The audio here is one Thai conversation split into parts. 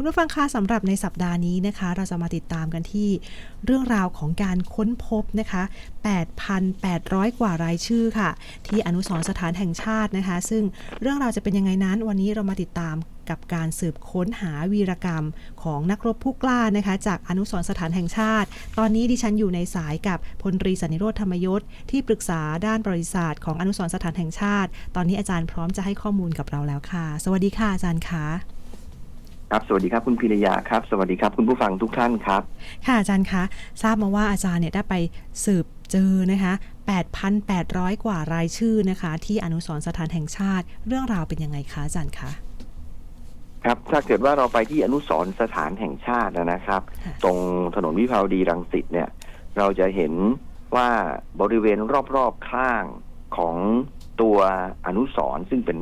คุณผู้ฟังคะสำหรับในสัปดาห์นี้นะคะ เราจะมาติดตามกันที่เรื่องราวของการค้นพบนะคะ 8,800 กว่ารายชื่อค่ะ ที่อนุสรสถานแห่งชาตินะคะ ซึ่งเรื่องราวจะเป็นยังไงนั้น วันนี้เรามาติดตามกับการสืบค้นหาวีรกรรมของนักรบผู้กล้านะคะ จากอนุสรสถานแห่งชาติ ตอนนี้ดิฉันอยู่ในสายกับพลตรีสันนิโรธธรรมยศที่ปรึกษาด้านประวัติศาสตร์ของอนุสรสถานแห่งชาติ ตอนนี้อาจารย์พร้อมจะให้ข้อมูลกับเราแล้วค่ะ สวัสดีค่ะอาจารย์คะ ครับสวัสดีครับคุณพิรยาครับ สวัสดีครับคุณผู้ฟังทุกท่านครับ ค่ะอาจารย์คะทราบมาว่าอาจารย์เนี่ยได้ไปสืบเจอนะคะ 8,800 กว่ารายชื่อนะคะ ที่อนุสรณ์สถานแห่งชาติ เรื่องราวเป็นยังไงคะอาจารย์คะครับถ้าเกิดว่าเราไปที่อนุสรณ์สถานแห่งชาตินะครับค่ะตรงถนนวิภาวดีรังสิตเนี่ย เราจะเห็นว่าบริเวณรอบๆข้างของ ตัวอนุสรณ์ซึ่งเป็น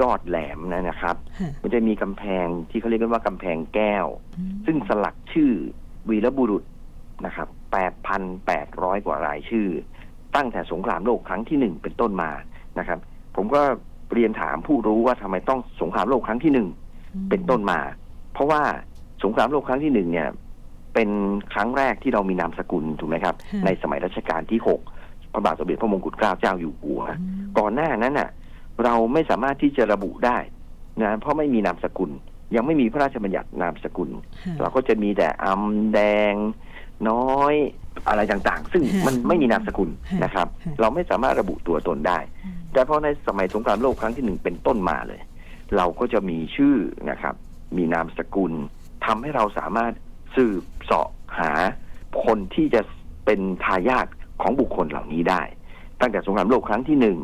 ยอดแหลมนะนะครับค่ะมันจะมีกำแพงที่เขาเรียกกันว่ากำแพงแก้วอืมซึ่งสลักชื่อวีรบุรุษนะครับ8,800กว่ารายชื่อ ตั้งแต่สงครามโลกครั้งที่หนึ่งเป็นต้นมานะครับ ผมก็เรียนถามผู้รู้ว่าทำไมต้องสงครามโลกครั้งที่หนึ่งเป็นต้นมา เพราะว่าสงครามโลกครั้งที่หนึ่งเนี่ย เป็นครั้งแรกที่เรามีนามสกุลถูกไหมครับค่ะในสมัยรัชกาลที่หกพ ระบาทสมเด็จพระมงกุฎเกล้าเจ้าอยู่หัวอืมก่อนหน้านั้นน่ะ เราไม่สามารถที่จะระบุได้นะเพราะไม่มีนามสกุล ยังไม่มีพระราชบัญญัตินามสกุลค่ะเราก็จะมีแต่อำแดง น้อยอะไรต่างๆ ซึ่งค่ะมันไม่มีนามสกุลค่ะนะครับค่ะเราไม่สามารถระบุตัวตนได้อืมแต่พอในสมัยสงครามโลกครั้งที่หนึ่งเป็นต้นมาเลย เราก็จะมีชื่อนะครับ มีนามสกุลทำให้เราสามารถสืบเสาะหาคนที่จะเป็นทายาท ของบุคคลเหล่านี้ได้ ตั้งแต่สงครามโลกครั้งที่หนึ่ง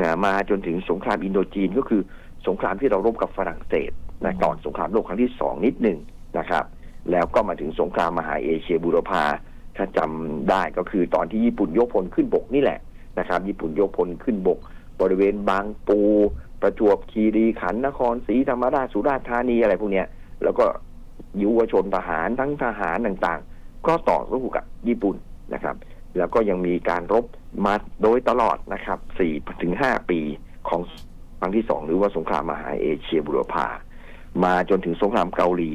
นะมาจนถึงสงครามอินโดจีนก็คือสงครามที่เรารบกับฝรั่งเศสนะก่อนสงครามโลกครั้งที่สองนิดหนึ่งนะครับ แล้วก็มาถึงสงครามมหาเอเชียบูรพาถ้าจำได้ก็คือตอนที่ญี่ปุ่นยกพลขึ้นบกนี่แหละนะครับ ญี่ปุ่นยกพลขึ้นบก บริเวณบางปู ประจวบคีรีขันธ์นครศรีธรรมราชสุราษฎร์ธานีอะไรพวกเนี้ย แล้วก็ยุวชนทหารทั้งทหารต่างๆ ก็ต่อสู้กับญี่ปุ่นนะครับ แล้วก็ยังมีการรบมาโดยตลอดนะครับ4ถึง5ปีของครั้งที่สองหรือว่าสงครามมหาเอเชียบุรพามาจนถึงสงครามเกาหลี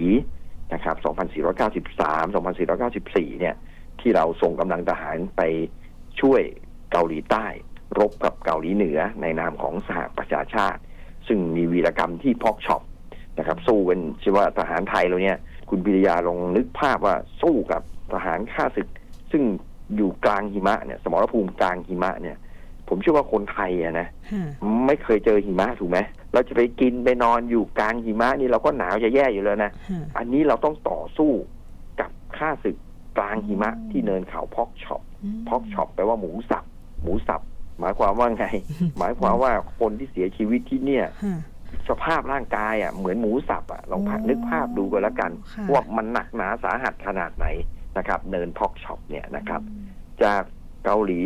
นะครับ2493 2494 เนี่ย ที่เราส่งกำลังทหารไปช่วยเกาหลีใต้ รบกับเกาหลีเหนือในนามของสหประชาชาติ ซึ่งมีวีรกรรมที่พอกช็อปนะครับ สู้เป็นชื่อว่าทหารไทยเราเนี่ย คุณพิริยาลองนึกภาพว่าสู้กับทหารข้าศึก ซึ่ง อยู่กลางหิมะเนี่ย สมรภูมิกลางหิมะเนี่ย ผมเชื่อว่าคนไทยอะนะค่ะไม่เคยเจอหิมะถูกไหมเราจะไปกินไปนอนอยู่กลางหิมะนี่เราก็หนาวจะแย่อยู่แล้วนะค่ะอันนี้เราต้องต่อสู้กับข้าศึกกลางหิมะที่เนินเขาพอกช็อปมพอกช็อปแปลว่าหมูสับ หมูสับ หมายความว่าไง หมายความว่าคนที่เสียชีวิตที่เนี่ยค่ะสภาพร่างกายอะเหมือนหมูสับอะลองพักโอ้นึกภาพดูก็แล้วกันค่ะว่ามันหนักหนาสาหัสขนาดไหน นะครับเนินพอกช็อปเนี่ยนะครับ จากเกาหลี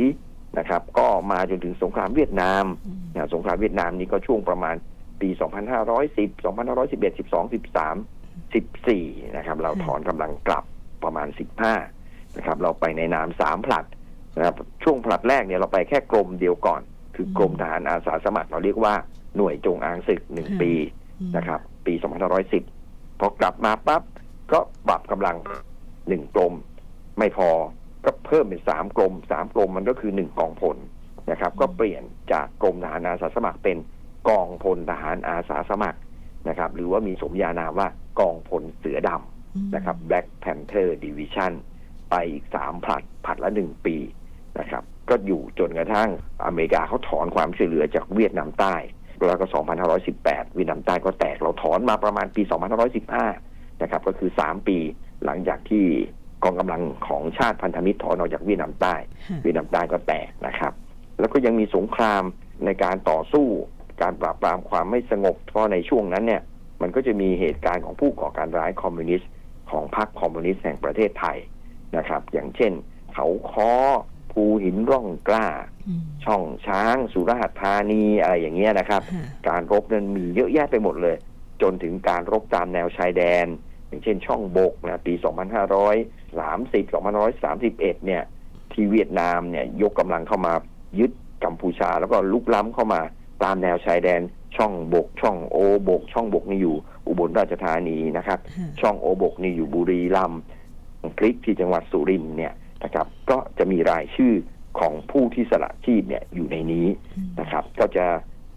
นะครับ ก็มาจนถึงสงครามเวียดนามอืมนะสงครามเวียดนามนี่ก็ช่วงประมาณปี 2510 2511 12 13 14นะครับ เราถอนกำลังกลับประมาณ 15นะครับ เราไปในนามสามผลัดนะครับ ช่วงผลัดแรกเนี่ยเราไปแค่กรมเดียวก่อน คือกรมทหารอาสาสมัครเราเรียกว่าหน่วยจงอางศึกหนึ่งปีอืมนะครับ ปี 2510 พอกลับมาปั๊บก็ปรับกำลัง หนึ่งกรมไม่พอก็เพิ่มเป็นสามกรมสามกรมมันก็คือหนึ่งกองพลนะครับ ก็เปลี่ยนจากกรมทหารอาสาสมัครเป็นกองพลทหารอาสาสมัครนะครับ หรือว่ามีสมญานามว่ากองพลเสือดำนะครับ Black Panther Division ไปอีกสามผลัดผลัดละหนึ่งปีนะครับ ก็อยู่จนกระทั่งอเมริกาเขาถอนความช่วยเหลือจากเวียดนามใต้แล้วก็ 2518 เวียดนามใต้ก็แตกเราถอนมาประมาณปี 2515 นะครับ ก็คือ 3 ปี หลังจากที่กองกำลังของชาติพันธมิตรถอนออกจากเวียดนามใต้ค่ะเวียดนามใต้ก็แตกนะครับ แล้วก็ยังมีสงครามในการต่อสู้การปราบปรามความไม่สงบเพราะในช่วงนั้นเนี่ยมันก็จะมีเหตุการณ์ของผู้ก่อการร้ายคอมมิวนิสต์ของพรรคคอมมิวนิสต์แห่งประเทศไทยนะครับ อย่างเช่น เขาค้อภูหินร่องกล้าอืมช่องช้าง สุราษฎร์ธานีอะไรอย่างเงี้ยนะครับค่ะการรบนั้นมีเยอะแยะไปหมดเลย จนถึงการรบตามแนวชายแดน อย่างเช่นช่องบกนะปี 2530 2531 เนี่ย ที่เวียดนามเนี่ยยกกำลังเข้ามายึดกัมพูชา แล้วก็ลุกล้ำเข้ามาตามแนวชายแดนช่องบก ช่องโอบก ช่องบกนี่อยู่อุบลราชธานีนะครับค่ะช่องโอบกนี่อยู่บุรีรัมย์คลิกที่จังหวัดสุรินทร์เนี่ยนะครับ ก็จะมีรายชื่อของผู้ที่สละชีพเนี่ยอยู่ในนี้อืมนะครับ ก็จะ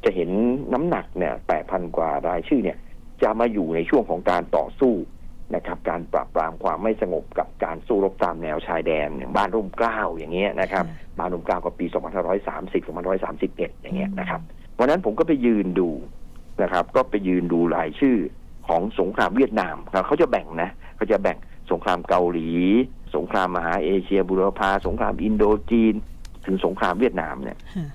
จะเห็นน้ำหนักเนี่ยแปดพันกว่ารายชื่อเนี่ย จะมาอยู่ในช่วงของการต่อสู้ นะครับการปราบปรามความไม่สงบกับการสู้รบตามแนวชายแดนอย่างบ้านร่มเกล้าอย่างเงี้ยนะครับบ้านร่มเกล้าก็ปี 2530 2531 อย่างเงี้ยนะครับวันนั้นผมก็ไปยืนดูนะครับ ก็ไปยืนดูรายชื่อของสงครามเวียดนามครับเขาจะแบ่งนะเขาจะแบ่งสงครามเกาหลี สงครามมหาเอเชียบุรพาสงครามอินโดจีน ถึงสงครามเวียดนามเนี่ยค่ะ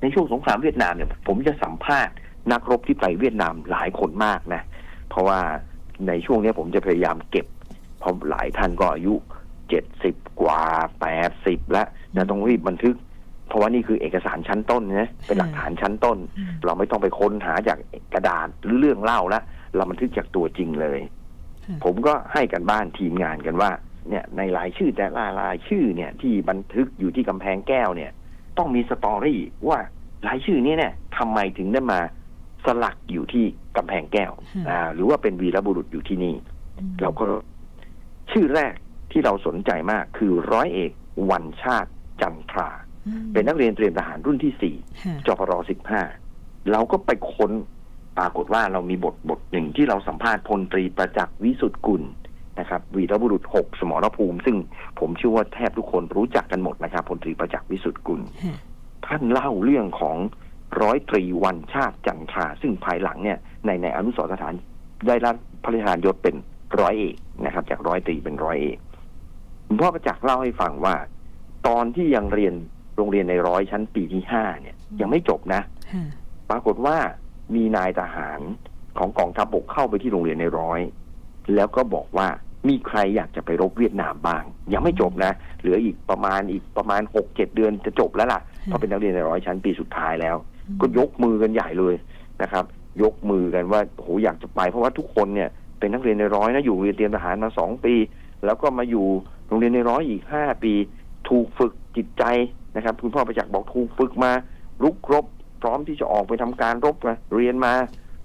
ในช่วงสงครามเวียดนามเนี่ย ผมจะสัมภาษณ์นักรบที่ไปเวียดนามหลายคนมากนะ เพราะว่า ในช่วงเนี้ยผมจะพยายามเก็บเพราะหลายท่านก็อายุเจ็ดสิบกว่าแปดสิบแล้วนะต้องรีบบันทึก เพราะว่านี่คือเอกสารชั้นต้นนะเป็นหลักฐานชั้นต้นอืมเราไม่ต้องไปค้นหาจากกระดาษหรือเรื่องเล่าแล้วเราบันทึกจากตัวจริงเลยค่ะผมก็ให้กันบ้านทีมงานกันว่า เนี่ยในรายชื่อแต่ละรายชื่อเนี่ย ที่บันทึกอยู่ที่กำแพงแก้วเนี่ย ต้องมีสตอรี่ว่ารายชื่อนี้เนี่ยทำไมถึงได้มา สลักอยู่ที่กำแพงแก้วอืมอ่าหรือว่าเป็นวีรบุรุษอยู่ที่นี่อืมเราก็ชื่อแรกที่เราสนใจมากคือร้อยเอกวันชาติจันทราอืมเป็นนักเรียนเตรียมทหารรุ่นที่สี่ค่ะจปรสิบห้าเราก็ไปค้นปรากฏว่าเรามีบทบทหนึ่งที่เราสัมภาษณ์พลตรีประจักษ์วิสุทธิ์กุลนะครับวีรบุรุษหกสมรภูมิ ซึ่งผมเชื่อว่าแทบทุกคนรู้จักกันหมดนะครับพลตรีประจักษ์วิสุทธิ์กุลค่ะท่านเล่าเรื่องของ ร้อยตรีวันชาติจันทราซึ่งภายหลังเนี่ยในในอนุสรสถานได้รับพระราชทานยศเป็นร้อยเอกนะครับ จากร้อยตรีเป็นร้อยเอกคุณพ่อประจักษ์เล่าให้ฟังว่า ตอนที่ยังเรียนโรงเรียนในร้อยชั้นปีที่ห้าเนี่ย ยังไม่จบนะ ปรากฏว่ามีนายทหารของกองทัพบกเข้าไปที่โรงเรียนในร้อย แล้วก็บอกว่ามีใครอยากจะไปรบเวียดนามบ้าง ยังไม่จบนะ เหลืออีกประมาณอีกประมาณหกเจ็ดเดือนจะจบแล้วล่ะเพราะเป็นนักเรียนในร้อยชั้นปีสุดท้ายแล้ว ก็ยกมือกันใหญ่เลยนะครับ ยกมือกันว่าโหอยากจะไป เพราะว่าทุกคนเนี่ยเป็นนักเรียนในร้อยนะอยู่โรงเรียนเตรียมทหารมาสองปี แล้วก็มาอยู่โรงเรียนในร้อยอีกห้าปี ถูกฝึกจิตใจนะครับ คุณพ่อประจักษ์บอกถูกฝึกมารุกรบ พร้อมที่จะออกไปทำการรบมาเรียนมา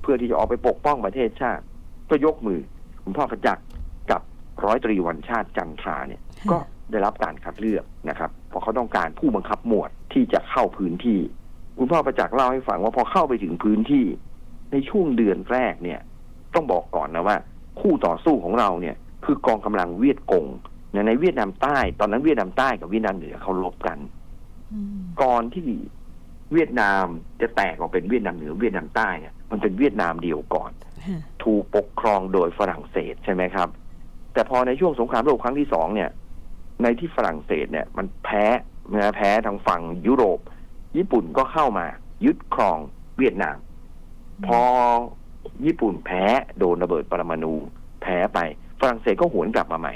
เพื่อที่จะออกไปปกป้องประเทศชาติ ก็ยกมือ คุณพ่อประจักษ์กับร้อยตรีวันชาติจันทราเนี่ยก็ได้รับการคัดเลือกนะครับ เพราะเขาต้องการผู้บังคับหมวดที่จะเข้าพื้นที่ คุณพ่อประจักษ์เล่าให้ฟังว่าพอเข้าไปถึงพื้นที่ในช่วงเดือนแรกเนี่ย ต้องบอกก่อนนะว่า คู่ต่อสู้ของเราเนี่ย คือกองกำลังเวียดกงเนี่ยในเวียดนามใต้ ตอนนั้นเวียดนามใต้กับเวียดนามเหนือเขาลบกันอืมก่อนที่เวียดนามจะแตกออกเป็นเวียดนามเหนือเวียดนามใต้เนี่ยมันเป็นเวียดนามเดียวก่อนค่ะถูกปกครองโดยฝรั่งเศสใช่ไหมครับ แต่พอในช่วงสงครามโลกครั้งที่สองเนี่ย ในที่ฝรั่งเศสเนี่ย มันแพ้นะแพ้ทางฝั่งยุโรป ญี่ปุ่นก็เข้ามา ยึดครองเวียดนาม พอญี่ปุ่นแพ้โดนระเบิดปรมาณูแพ้ไป ฝรั่งเศสก็หวนกลับมาใหม่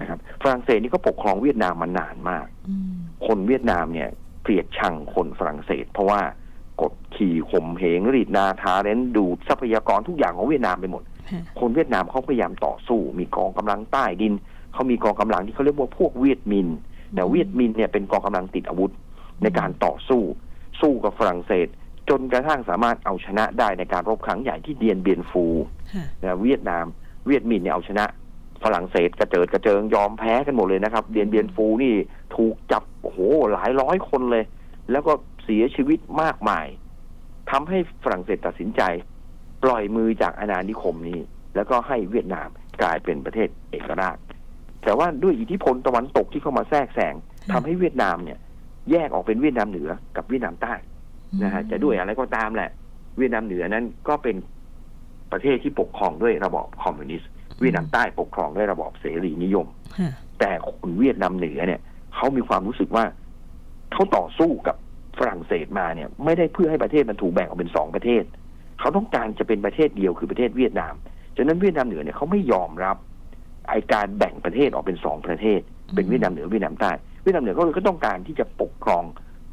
นะครับฝรั่งเศสนี่ก็ปกครองเวียดนามมานานมากอืมคนเวียดนามเนี่ยเกลียดชังคนฝรั่งเศส เพราะว่ากดขี่ข่มเหงรีดนาทาเรนดูดทรัพยากรทุกอย่างของเวียดนามไปหมดค่ะคนเวียดนามเขาพยายามต่อสู้ มีกองกำลังใต้ดินเขามีกองกำลังที่เขาเรียกว่าพวกเวียดมินแต่เวียดมินเนี่ยเป็นกองกำลังติดอาวุธ ในการต่อสู้ สู้กับฝรั่งเศส จนกระทั่งสามารถเอาชนะได้ในการรบครั้งใหญ่ที่เดียนเบียนฟูค่ะนะเวียดนาม เวียดมินเนี่ยเอาชนะ ฝรั่งเศสกระเจิดกระเจิงยอมแพ้กันหมดเลยนะครับ เดียนเบียนฟูนี่ถูกจับโอ้โหหลายร้อยคนเลย แล้วก็เสียชีวิตมากมายทำให้ฝรั่งเศสตัดสินใจ ปล่อยมือจากอาณานิคมนี้ แล้วก็ให้เวียดนามกลายเป็นประเทศเอกราชแต่ว่าด้วยอิทธิพลตะวันตกที่เข้ามาแทรกแซงทำให้เวียดนามเนี่ย แยกออกเป็นเวียดนามเหนือกับเวียดนามใต้นะฮะจะด้วยอะไรก็ตามแหละ เวียดนามเหนือนั้นก็เป็นประเทศที่ปกครองด้วยระบอบคอมมิวนิสต์เวียดนามใต้ปกครองด้วยระบอบเสรีนิยมค่ะแต่คนเวียดนามเหนือเนี่ยเขามีความรู้สึกว่าเขาต่อสู้กับฝรั่งเศสมาเนี่ย ไม่ได้เพื่อให้ประเทศมันถูกแบ่งออกเป็นสองประเทศ เขาต้องการจะเป็นประเทศเดียวคือประเทศเวียดนามฉะนั้นเวียดนามเหนือเนี่ยเขาไม่ยอมรับไอการแบ่งประเทศออกเป็นสองประเทศ เป็นเวียดนามเหนือเวียดนามใต้ วียดนามเหนือก็ก็ต้องการที่จะปกครอง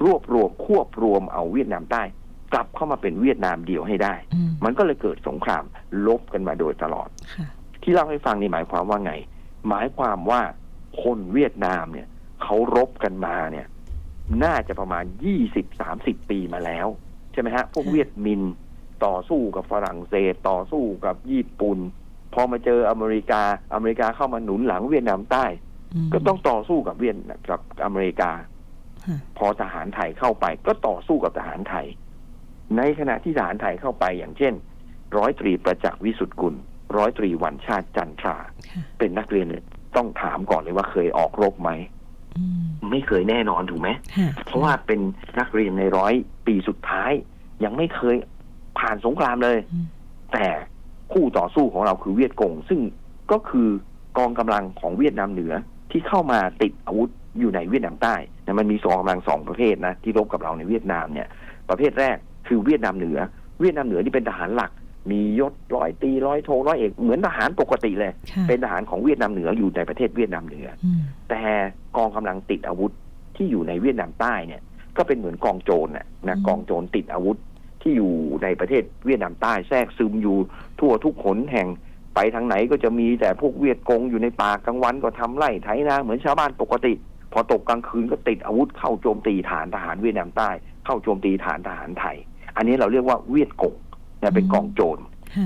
รวบรวมควบรวมเอาเวียดนามใต้ กลับเข้ามาเป็นเวียดนามเดียวให้ได้อืมมันก็เลยเกิดสงครามลบกันมาโดยตลอดค่ะที่เล่าให้ฟังนี่หมายความว่าไง หมายความว่าคนเวียดนามเนี่ยเขารบกันมาเนี่ย น่าจะประมาณยี่สิบสามสิบปีมาแล้วใช่ไหมฮะพวกค่ะเวียดมินต่อสู้กับฝรั่งเศสต่อสู้กับญี่ปุ่น พอมาเจออเมริกาอเมริกาเข้ามาหนุนหลังเวียดนามใต้ม ก็ต้องต่อสู้กับเวียดกับอเมริกาค่ะพอทหารไทยเข้าไป ก็ต่อสู้กับทหารไทย ในขณะที่ทหารไทยเข้าไปอย่างเช่น ร้อยตรีประจักษ์วิสุทธิกุล ร้อยตรีวันชาติจันทราค่ะเป็นนักเรียนเนี่ยต้องถามก่อนเลยว่าเคยออกรบไหมอืมไม่เคยแน่นอนถูกไหมค่ะเพราะว่าเป็นนักเรียนในร้อยปีสุดท้าย ยังไม่เคยผ่านสงครามเลยอืมแต่คู่ต่อสู้ของเราคือเวียดกง ซึ่งก็คือกองกำลังของเวียดนามเหนือ ที่เข้ามาติดอาวุธอยู่ในเวียดนามใต้นะมันมีสองกำลังสองประเภทนะที่รบกับเราในเวียดนามเนี่ย ประเภทแรกคือเวียดนามเหนือ เวียดนามเหนือที่เป็นทหารหลัก มียศร้อยตีร้อยโทร้อยเอกเหมือนทหารปกติเลยค่ะเป็นทหารของเวียดนามเหนืออยู่ในประเทศเวียดนามเหนืออืมแต่กองกำลังติดอาวุธที่อยู่ในเวียดนามใต้เนี่ย ก็เป็นเหมือนกองโจรน่ะนะอืมกองโจรติดอาวุธที่อยู่ในประเทศเวียดนามใต้แทรกซึมอยู่ทั่วทุกขนแห่ง ไปทางไหนก็จะมีแต่พวกเวียดกงอยู่ในป่ากลางวันก็ทำไร่ไถนาเหมือนชาวบ้านปกติ พอตกกลางคืนก็ติดอาวุธเข้าโจมตีฐานทหารเวียดนามใต้ เข้าโจมตีฐานทหารไทย อันนี้เราเรียกว่าเวียดกงนะเป็นกองโจร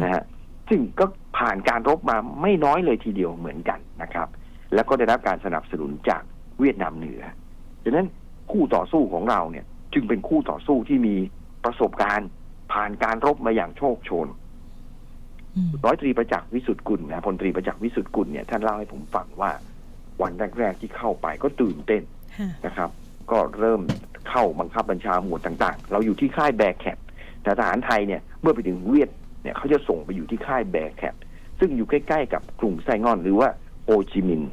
นะฮะซึ่งก็ผ่านการรบมาไม่น้อยเลยทีเดียวเหมือนกันนะครับ แล้วก็ได้รับการสนับสนุนจากเวียดนามเหนือดังนั้นคู่ต่อสู้ของเราเนี่ย จึงเป็นคู่ต่อสู้ที่มีประสบการณ์ ผ่านการรบมาอย่างโชคโชน ร้อยตรีประจักษ์วิสุทธิ์กุลนะพลตรีประจักษ์วิสุทธิ์กุลเนี่ยท่านเล่าให้ผมฟังว่า วันแรกๆที่เข้าไปก็ตื่นเต้นค่ะนะครับ ก็เริ่มเข้าบังคับบัญชาหมวดต่างๆ เราอยู่ที่ค่ายแบกแคปแต่ทหารไทยเนี่ยเมื่อไปถึงเวียดเนี่ยเขาจะส่งไปอยู่ที่ค่ายแบกแคปซึ่งอยู่ใกล้ๆกับกรุงไซงอนหรือว่าโฮจิมินห์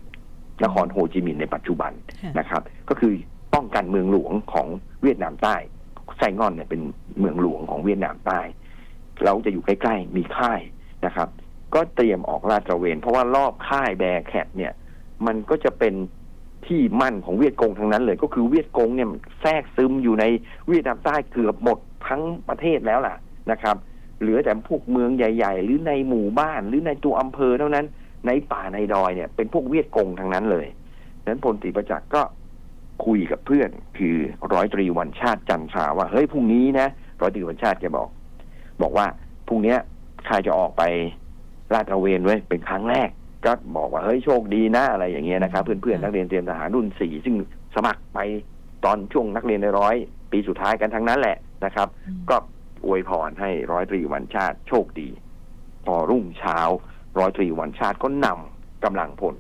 นครโฮจิมินห์ในปัจจุบันค่ะนะครับ ก็คือป้องกันเมืองหลวงของเวียดนามใต้ไซงอนเนี่ยเป็นเมืองหลวงของเวียดนามใต้ เราจะอยู่ใกล้ๆมีค่าย นะครับ ก็เตรียมออกลาดตระเวน เพราะว่ารอบค่ายแบร์แคทเนี่ย มันก็จะเป็นที่มั่นของเวียดกงทั้งนั้นเลย ก็คือเวียดกงเนี่ยแทรกซึมอยู่ในเวียดนามใต้เกือบหมดทั้งประเทศแล้วล่ะนะครับ เหลือแต่พวกเมืองใหญ่ ๆ หรือในหมู่บ้านหรือในตัวอำเภอเท่านั้น ในป่าในดอยเนี่ย เป็นพวกเวียดกงทั้งนั้นเลยดังนั้นพลตรีประจักษ์ก็คุยกับเพื่อน คือร้อยตรีวันชาติจันทราว่าเฮ้ยพรุ่งนี้นะร้อยตรีวันชาติแกบอก บอกว่าพรุ่งเนี้ ยใครจะออกไปลาดตระเวนไว้ยเป็นครั้งแรก ก็บอกว่าเฮ้ยโชคดีนะอะไรอย่างเงี้ยนะครับ เพื่อนๆนักเรียนเตรียมทหารรุ่นสี่ซึ่งสมัครไปตอนช่วงนักเรียนในร้อยปีสุดท้ายกันทั้งนั้นแหละนะครับอืมก็อวยพรให้ร้อยตรีวันชาติโชคดี พอรุ่งเช้าร้อยตรีวันชาติก็นำกำลังพล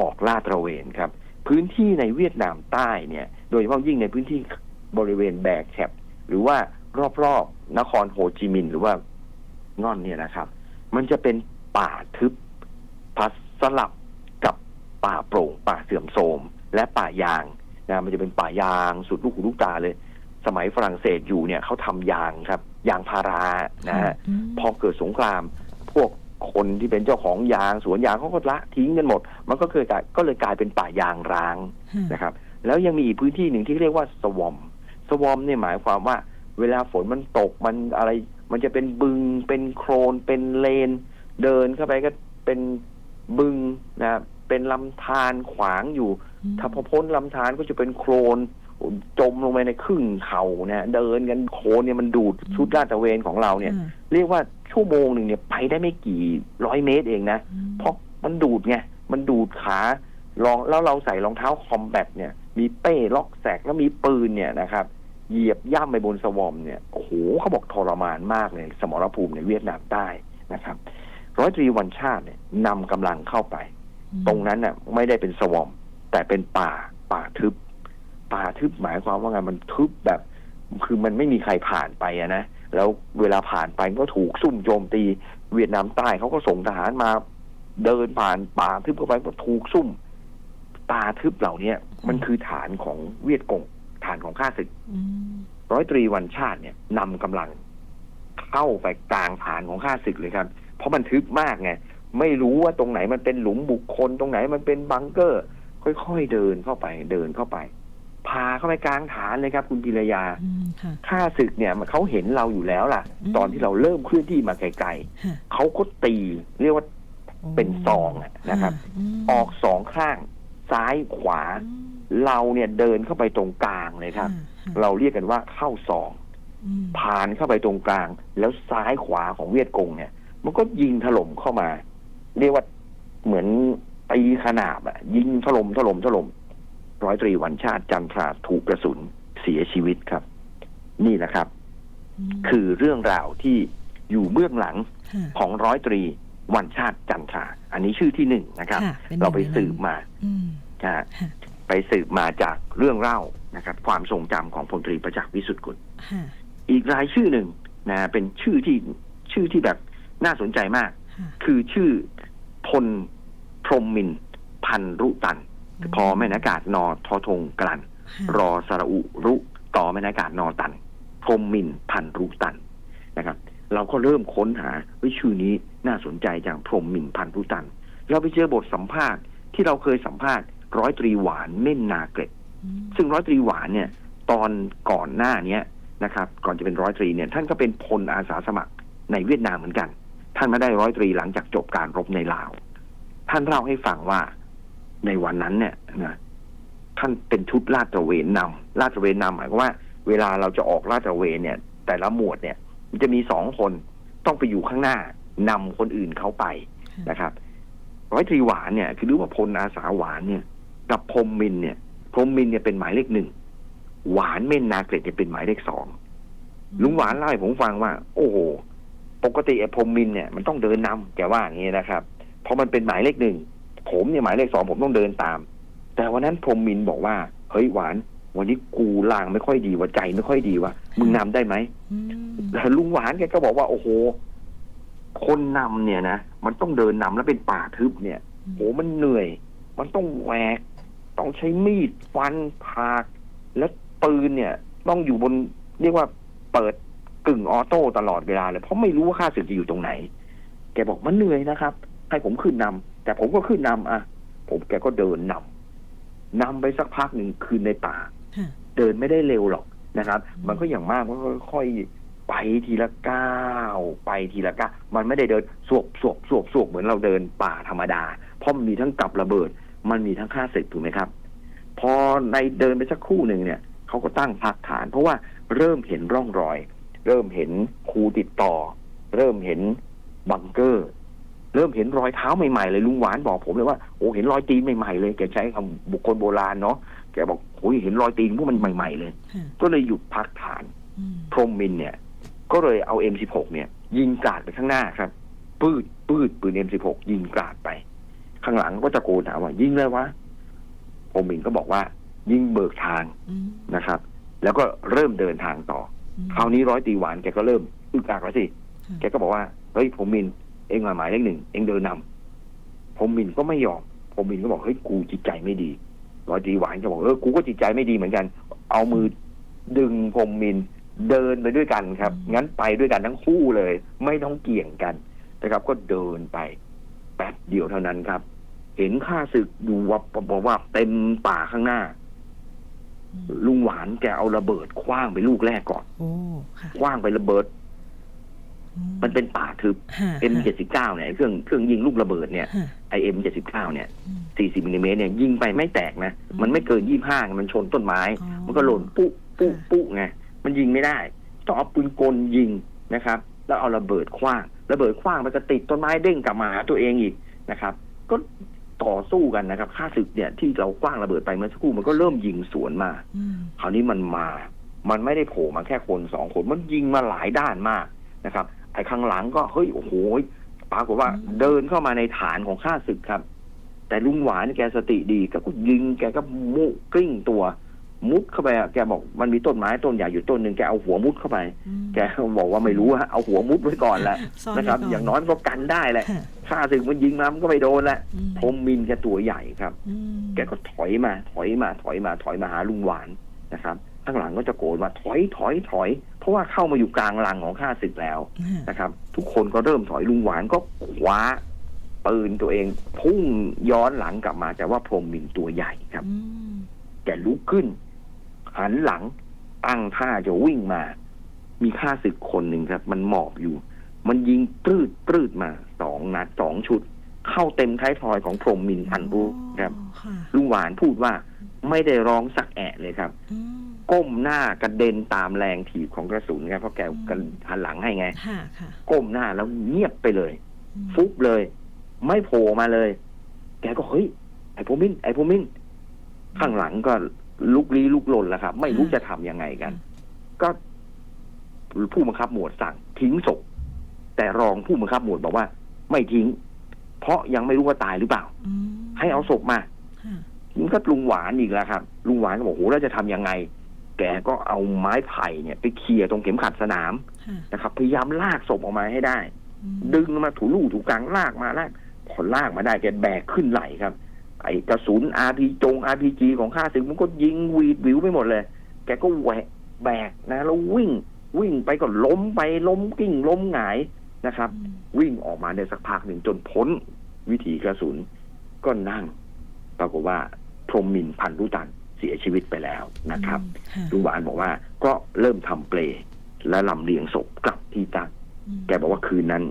ออกลาดตระเวนครับ พื้นที่ในเวียดนามใต้เนี่ย โดยเฉพาะยิ่งในพื้นที่บริเวณแบกแคปหรือว่ารอบๆนครโฮจิมินห์หรือว่า ง่อนเนี่ยนะครับ มันจะเป็นป่าทึบพัดสลับกับป่าโปร่ง ป่าเสื่อมโทรม และป่ายางนะมันจะเป็นป่ายางสุดลูกหูลูกตาเลย สมัยฝรั่งเศสอยู่เนี่ยเขาทำยางครับ ยางพารานะฮะพอเกิดสงคราม พวกคนที่เป็นเจ้าของยางสวนยางเขาก็ละทิ้งกันหมด มันก็เคยก็เลยกลายเป็นป่ายางร้างนะครับ แล้วยังมีอีกพื้นที่หนึ่งที่เรียกว่าสวอมสวอมเนี่ยหมายความว่าเวลาฝนมันตกมันอะไร มันจะเป็นบึงเป็นโคลนเป็นเลน เดินเข้าไปก็เป็นบึงนะเป็นลำธารขวางอยู่ ถ้าพอพ้นลำธารก็จะเป็นโคลนจมลงไปในครึ่งเขาเนี่ยเดินกันโคลนเนี่ยมันดูดชุดลาดตระเวนของเราเนี่ยค่ะเรียกว่าชั่วโมงหนึ่งเนี่ยไปได้ไม่กี่ร้อยเมตรเองนะอืมเพราะมันดูดไงมันดูดขาลองแล้วเราใส่รองเท้าคอมแบทเนี่ย มีเป้ล็อกแสกแล้วมีปืนเนี่ยนะครับ เหยียบย่ำไปบนสวอมเนี่ยโอ้โหเขาบอกทรมานมากเลย สมรภูมิในเวียดนามใต้นะครับ ร้อยตรีวันชาติเนี่ยนำกำลังเข้าไป ตรงนั้นน่ะ ไม่ได้เป็นสวอม แต่เป็นป่าป่าทึบ ป่าทึบหมายความว่าไงมันทึบแบบ คือมันไม่มีใครผ่านไปอะนะแล้วเวลาผ่านไปก็ถูกซุ่มโจมตี เวียดนามใต้เขาก็ส่งทหารมาเดินผ่านป่าทึบเข้าไปก็ถูกซุ่มป่าทึบเหล่าเนี้ยมันคือฐานของเวียดกง ฐานของข้าศึกอืมร้อยตรีวันชาติเนี่ยนำกำลังเข้าไปกลางฐานของข้าศึกเลยครับ เพราะมันทึบมากไงไม่รู้ว่าตรงไหนมันเป็นหลุมบุคคล ตรงไหนมันเป็นบังเกอร์ ค่อยๆเดินเข้าไปเดินเข้าไป พาเข้าไปกลางฐานเลยครับ คุณพิรยาอืมค่ะข้าศึกเนี่ยเขาเห็นเราอยู่แล้วล่ะอืมตอนที่เราเริ่มเคลื่อนที่มาไกลค่ะๆเขาก็ตี เรียกว่าโอ้เป็นซองอะนะครับมออกสองข้างซ้ายขวาอืม เราเนี่ยเดินเข้าไปตรงกลางเลยครับค่ะเราเรียกกันว่าเข้าซองอืมผ่านเข้าไปตรงกลาง แล้วซ้ายขวาของเวียดกงเนี่ย มันก็ยิงถล่มเข้ามา เรียกว่าเหมือนตีขนาบอะยิงถล่มถล่มถล่มร้อยตรีวันชาติจันทราถูกกระสุนเสียชีวิตครับ นี่แหละครับมคือเรื่องราวที่อยู่เบื้องหลังค่ะของร้อยตรีวันชาติจันทรา อันนี้ชื่อที่หนึ่งนะครับค่ะเป็นเราไปหนึ่งในนั้นสืบมาอืมนะฮะค่ะ ไปสืบมาจากเรื่องเล่านะครับ ความทรงจำของพลตรีประจักษ์วิสุทธิ์กุลค่ะอีกรายชื่อหนึ่งนะเป็นชื่อที่ชื่อที่แบบน่าสนใจมากค่ะคือชื่อพลพรหมมินทร์พันรุตัน พอแม่นอากาศนอทอทงกลันค่ะรอสระอุรุต่อแม่นอากาศนอตัน พรหมมินทร์พันรุตันนะครับ เราก็เริ่มค้นหาว่าชื่อนี้น่าสนใจจังพรหมมินทร์พันรุตัน เราไปเจอบทสัมภาษณ์ที่เราเคยสัมภาษณ์ ร้อยตรีหวานเม่นนาเกร็ดอืมซึ่งร้อยตรีหวานเนี่ย ตอนก่อนหน้าเนี้ยนะครับ ก่อนจะเป็นร้อยตรีเนี่ยท่านก็เป็นพลอาสาสมัครในเวียดนามเหมือนกัน ท่านมาได้ร้อยตรีหลังจากจบการรบในลาว ท่านเล่าให้ฟังว่าในวันนั้นเนี่ยนะท่านเป็นชุดลาดตระเวนนำลาดตระเวนนำหมายความว่า เวลาเราจะออกลาดตระเวนเนี่ย แต่ละหมวดเนี่ย มันจะมีสองคนต้องไปอยู่ข้างหน้านำคนอื่นเขาไปนะครับ ร้อยตรีหวานเนี่ย คือรู้ว่าพลอาสาหวานเนี่ย กับพรหมมินทร์เนี่ยพรหมมินทร์เนี่ยเป็นหมายเลขหนึ่งหวานเม่นนาเกร็ดเนี่ยเป็นหมายเลขสองลุงหวานเล่าให้ผมฟังว่า โอ้โหปกติไอ้พรหมมินทร์เนี่ยมันต้องเดินนำแกว่าอย่างนี้นะครับเพราะมันเป็นหมายเลขหนึ่งผมเนี่ยหมายเลขสองผมต้องเดินตาม แต่วันนั้นพรหมมินทร์บอกว่าเฮ้ยหวาน วันนี้กูลางไม่ค่อยดีว่าใจไม่ค่อยดีว่ามึงนำได้ไหมอืมแล้วลุงหวานแกก็บอกว่าโอ้โห คนนำเนี่ยนะมันต้องเดินนำแล้วเป็นป่าทึบเนี่ยโหมันเหนื่อย มันต้องแหวก ต้องใช้มีดฟันผากแล้วปืนเนี่ย ต้องอยู่บนเรียกว่าเปิดกึ่งออโต้ตลอดเวลาเลยเพราะไม่รู้ว่าค่าศึกจะอยู่ตรงไหน แกบอกมันเหนื่อยนะครับ ให้ผมขึ้นนำแต่ผมก็ขึ้นนำอะ ผมแกก็เดินนำนำไปสักพักหนึ่งคืนในป่าค่ะเดินไม่ได้เร็วหรอกนะครับอืมมันก็อย่างมากก็ค่อยๆไปทีละก้าวไปทีละก้าวมันไม่ได้เดินสวบสวบสวบสวบเหมือนเราเดินป่าธรรมดาเพราะมันมีทั้งกับระเบิด มันมีทั้งค่าศึกถูกไหมครับ พอในเดินไปสักครู่หนึ่งเนี่ยเขาก็ตั้งพักฐาน เพราะว่าเริ่มเห็นร่องรอย เริ่มเห็นคูติดต่อ เริ่มเห็นบังเกอร์ เริ่มเห็นรอยเท้าใหม่ๆเลยลุงหวานบอกผมเลยว่าโอ้เห็นรอยตีนใหม่ๆเลยแกใช้คำบุคคลโบราณเนาะแกบอกโอ้ยเห็นรอยตีนพวกมันใหม่ๆเลยค่ะก็เลยหยุดพักฐานอืมพรหมมินทร์เนี่ย ก็เลยเอา M16 เนี่ย ยิงกราดไปข้างหน้าครับ ปืดปืดปืน M16 ยิงกราดไป ข้างหลังก็ตะโกนถามว่ายิงเลยวะพรหมมินทร์ก็บอกว่า ยิงเบิกทางอืมนะครับ แล้วก็เริ่มเดินทางต่ออืมคราวนี้ร้อยตีหวานแกก็เริ่มอึกอักแล้วสิค่ะแกก็บอกว่าเฮ้ยพรหมมินทร์เองมาหมายเลขหนึ่งเองเดินนำพรหมมินทร์ก็ไม่ยอมพรหมมินทร์ก็บอกเฮ้ยกูจิตใจไม่ดีร้อยตีหวานก็บอกเออกูก็จิตใจไม่ดีเหมือนกัน เอามือดึงพรหมมินทร์เดินไปด้วยกันครับ งั้นไปด้วยกันทั้งคู่เลย ไม่ต้องเกี่ยงกันนะครับ ก็เดินไปแป๊บเดียวเท่านั้นครับ เห็นข้าศึกอยู่วับบอกว่าเต็มป่าข้างหน้าอืมลุงหวานแกเอาระเบิดคว้างไปลูกแรกก่อนโอ้ค่ะคว้างไประเบิดอืมันเป็นป่าทึบค่ะ M79 เนี่ยเครื่องเครื่องยิงลูกระเบิดเนี่ยค่ะไอ M79 เนี่ยอืม40มิลลิเมตรเนี่ยยิงไปไม่แตกนะอืมมันไม่เกิน25มันชนต้นไม้อ๋อมันก็หล่นปุ๊ปุ๊ค่ะปุ๊ไงมันยิงไม่ได้ ต้องเอาปืนกลยิงนะครับ แล้วเอาระเบิดคว้าง ระเบิดคว้างมันก็ติดต้นไม้เด้งกลับมาหาตัวเองอีกนะครับ ก็ ต่อสู้กันนะครับค่าศึกเนี่ยที่เราคว้างระเบิดไปเมื่อสักครู่มันก็เริ่มยิงสวนมาอืมคราวนี้มันมา มันไม่ได้โผล่มาแค่คนสองคนมันยิงมาหลายด้านมากนะครับ ไอ้ข้างหลังก็เฮ้ยโอ้โหปรากฏว่าเดินเข้ามาในฐานของข้าศึกครับ แต่ลุงหวานแกสติดีก็ยิงแกก็มุกลิ้งตัว มุดเข้าไปอะแกบอกมันมีต้นไม้ต้นใหญ่อยู่ต้นหนึ่งแกเอาหัวมุดเข้าไป อืม แกบอกว่าไม่รู้ฮะเอาหัวมุดไว้ก่อนแหละซ่อนนะครับไว้ก่อย่างน้อยมันก็กันได้แหละค่ะข้าศึกมันยิงมามันก็ไม่โดนแหละอืมพรหมมินทร์แกตัวใหญ่ครับ อืมแกก็ถอยมา ถอยมาถอยมา ถอยมาหาลุงหวานนะครับข้างหลังก็จะโกรธว่าถอยถอยถอย เพราะว่าเข้ามาอยู่กลางรังของข้าศึกแล้วค่ะนะครับ ทุกคนก็เริ่มถอยลุงหวานก็คว้าปืนตัวเองพุ่งย้อนหลังกลับมาแต่ว่าพรหมมินตัวใหญ่ครับ อืม แกลุกขึ้น หันหลังตั้งท่าจะวิ่งมา มีข้าศึกคนหนึ่งครับ มันหมอบอยู่ มันยิงปลืดปลืดมาสองนัดสองชุด เข้าเต็มท้ายทอยของพรหมมินพันรูครับอ๋อค่ะลุงหวานพูดว่าไม่ได้ร้องสักแอะเลยครับอืมก้มหน้ากระเด็นตามแรงถีบของกระสุนครับเพราะแกอืมกันหันหลังให้ไงค่ะค่ะก้มหน้าแล้วเงียบไปเลยอืมฟุบเลย ไม่โผล่มาเลย แกก็เฮ้ยไอ้พวกมินไอ้พวกมิน ข้างหลังก็ลุกลี้ลุกลนแล้วครับ ไม่รู้จะทำยังไงกัน ก็ผู้บังคับหมวดสั่งทิ้งศพแต่รองผู้บังคับหมวดบอกว่า ไม่ทิ้ง เพราะยังไม่รู้ว่าตายหรือเปล่าอืมให้เอาศพมาค่ะมันก็ลุงหวานอีกแล้วครับ ลุงหวานก็บอกโหแล้วจะทำยังไง แกก็เอาไม้ไผ่เนี่ย ไปเคลียร์ตรงเข็มขัดสนามค่ะนะครับ พยายามลากศพออกมาให้ได้อืมดึงมาถูลู่ถูกกลางลากมาลากพอลากมาได้แกแบกขึ้นไหลครับ ไอ้กระสุนอาร์พีจงอาร์พีจีของข้าศึกมันก็ยิงหวีดหวิวไปหมดเลย แกก็แหวกแบกนะแล้ววิ่งวิ่งไปก็ล้มไปล้มกิ้งล้มหงายนะครับอืมวิ่งออกมาได้สักพักหนึ่งจนพ้นวิถีกระสุนก็นั่ง ปรากฏว่าพรหมมินพันธุตันเสียชีวิตไปแล้วนะครับค่ะลุงหวานบอกว่าก็เริ่มทำเปลและลำเลียงศพกลับที่ตั้งอืมแกบอกว่าคืนนั้น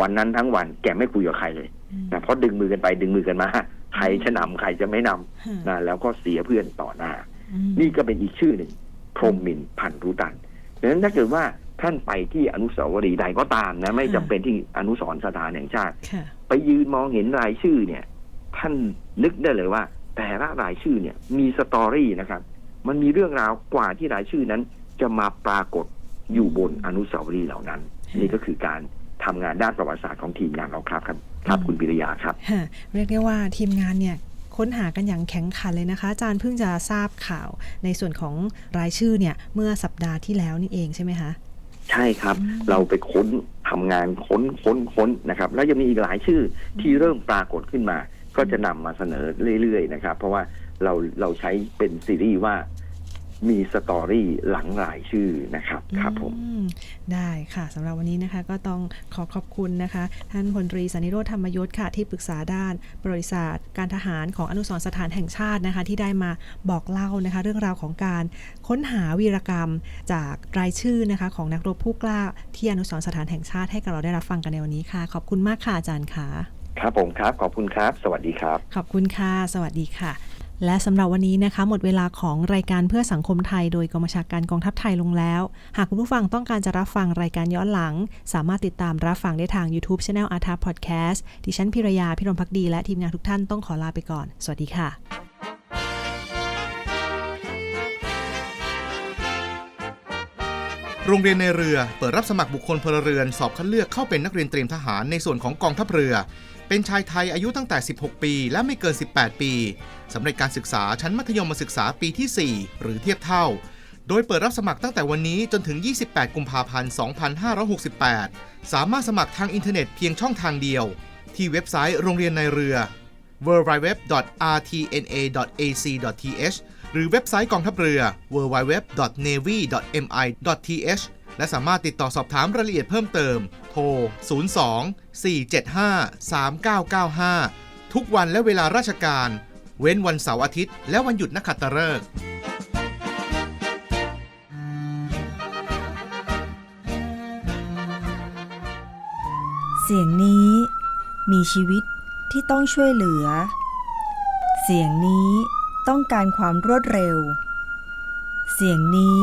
วันนั้นทั้งวันแกไม่คุยกับใครเลยอืมนะเพราะดึงมือกันไปดึงมือกันมา ใครจะนำใครจะไม่นำค่ะนะแล้วก็เสียเพื่อนต่อหน้าอืมนี่ก็เป็นอีกชื่อหนึ่ง พรหมมินพันธุตันดังนั้นถ้าเกิดว่าท่านไปที่อนุสาวรีย์ใดก็ตามนะ ไม่จำเป็นที่อนุสรณ์สถานแห่งชาติค่ะไปยืนมองเห็นรายชื่อเนี่ย ท่านนึกได้เลยว่า แต่ละรายชื่อเนี่ย มีสตอรี่นะครับ มันมีเรื่องราวกว่าที่รายชื่อนั้น จะมาปรากฏอยู่บนอนุสาวรีย์เหล่านั้นค่ะนี่ก็คือการ ทำงานด้านประวัติศาสตร์ของทีมงานเราครับครับครับอืมคุณปิริยาครับค่ะเรียกได้ว่าทีมงานเนี่ยค้นหากันอย่างแข็งขันเลยนะคะ อาจารย์เพิ่งจะทราบข่าวในส่วนของรายชื่อเนี่ยเมื่อสัปดาห์ที่แล้วนี่เองใช่ไหมคะใช่ครับอืมเราไปค้นทำงานค้นค้นค้นนะครับ แล้วยังมีอีกหลายชื่อที่เริ่มปรากฏขึ้นมา ก็จะนำมาเสนอเรื่อยๆนะครับ เพราะว่าเราเราใช้เป็นซีรีส์ว่า มีสตอรี่หลังรายชื่อนะครับครับผมอืมได้ค่ะสำหรับวันนี้นะคะ ก็ต้องขอขอบคุณนะคะ ท่านพลตรีสันนิโรธธรรมยศค่ะ ที่ปรึกษาด้านประวัติศาสตร์การทหารของอนุสรณ์สถานแห่งชาตินะคะ ที่ได้มาบอกเล่านะคะ เรื่องราวของการค้นหาวีรกรรมจากรายชื่อนะคะ ของนักรบผู้กล้าที่อนุสรณ์สถานแห่งชาติให้กับเราได้รับฟังกันในวันนี้ค่ะ ขอบคุณมากค่ะอาจารย์ค่ะครับผมครับ ขอบคุณครับ สวัสดีครับ ขอบคุณค่ะ สวัสดีค่ะ และสำหรับวันนี้นะคะหมดเวลาของรายการเพื่อสังคมไทย โดยกองบัญชาการกองทัพไทยลงแล้ว หากคุณผู้ฟังต้องการจะรับฟังรายการย้อนหลัง สามารถติดตามรับฟังได้ทาง YouTube Channel a r t a Podcast ดิฉันพิรยาพิรมพักดีและทีมงานทุกท่านต้องขอลาไปก่อน สวัสดีค่ะโรงเรียนในเรือเปิดรับสมัครบุคคลพลเรือนสอบคัดเลือกเข้าเป็นนักเรียนเตรียมทหารในส่วนของกองทัพเรือ เป็นชายไทยอายุตั้งแต่ 16 ปี และไม่เกิน 18 ปีสำหรับการศึกษาชั้นมัธยมศึกษาปีที่ 4 หรือเทียบเท่า โดยเปิดรับสมัครตั้งแต่วันนี้จนถึง 28 กุมภาพันธ์ 2568 สามารถสมัครทางอินเทอร์เน็ตเพียงช่องทางเดียว ที่เว็บไซต์โรงเรียนในเรือ www.rtna.ac.th หรือเว็บไซต์กองทัพเรือ www.navy.mi.th และสามารถติดต่อสอบถามรายละเอียดเพิ่มเติม โทร 02 475 3995 ทุกวันและเวลาราชการ เว้นวันเสาร์อาทิตย์ และวันหยุดนักขัตฤกษ์เสียงนี้มีชีวิตที่ต้องช่วยเหลือ เสียงนี้ต้องการความรวดเร็ว เสียงนี้